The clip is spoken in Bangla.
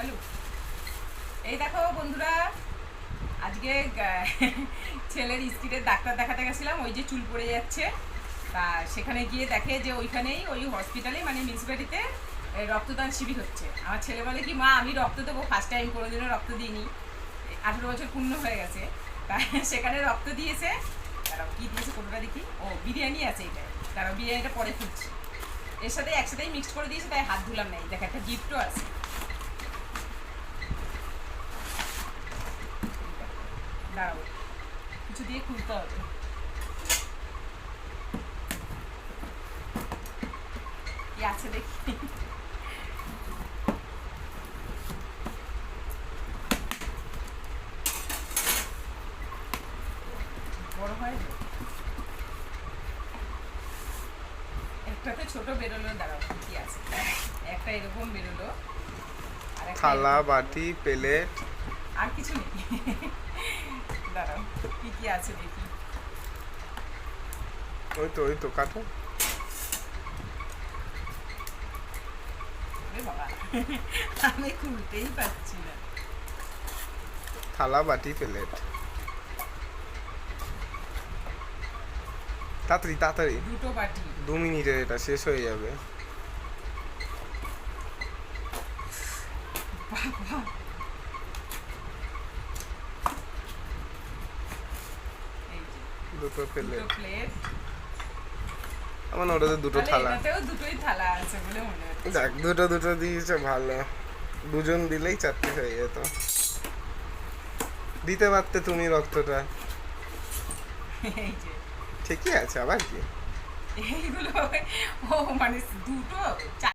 চালু। এই দেখো বন্ধুরা, আজকে ছেলের স্কিনের ডাক্তার দেখাতে গেছিলাম, ওই যে চুল পড়ে যাচ্ছে। তা সেখানে গিয়ে দেখে যে ওইখানেই, ওই হসপিটালে মানে মিউনিসিপ্যালিটিতে রক্তদান শিবির হচ্ছে। আমার ছেলে বলে কি, মা, আমি রক্ত দেবো ফার্স্ট টাইম কোনোদিনও রক্ত দিইনি। আঠেরো বছর পূর্ণ হয়ে গেছে। তা সেখানে রক্ত দিয়েছে। তারা কী দিয়েছে কোনোটা দেখি? ও, বিরিয়ানি আছে এটা। তারা বিরিয়ানিটা পরে খুঁজছি। এর সাথে একসাথেই মিক্সড করে দিয়েছে, তাই হাত ধুলাম নাই দেখ, একটা গিফটও আছে। দাঁড়াও কিছু দিয়ে খুলতে হবে কি আছে দেখি বড় হয় তো? একটাতে ছোট বেরোলো দাঁড়াও কি আছে? একটা এরকম বেরোলো থালা বাটি প্লেট। আর কিছু নেই। দাঁড়াও কি কি আছে দেখি। ওই তো ওই তো কাটো বাবা আমি খুলতেই পারছি না। থালা বাটি প্লেট। তাড়াতাড়ি তাড়াতাড়ি। দুটো বাটি। দু মিনিটের এটা শেষ হয়ে যাবে। বাবা এই যে দুটো প্লেট প্লেট আমার ওটাতে দুটো থালা। দুটোই থালা আছে বলে মনে হচ্ছে। দেখ দুটো দুটো দিয়েছে ভালো। দুজন দিলেই চারটে হয়ে যেত। দিতে পারতে তুমি রক্তটা। ঠিকই আছে আবার কি? এইগুলো ও মানে দুটো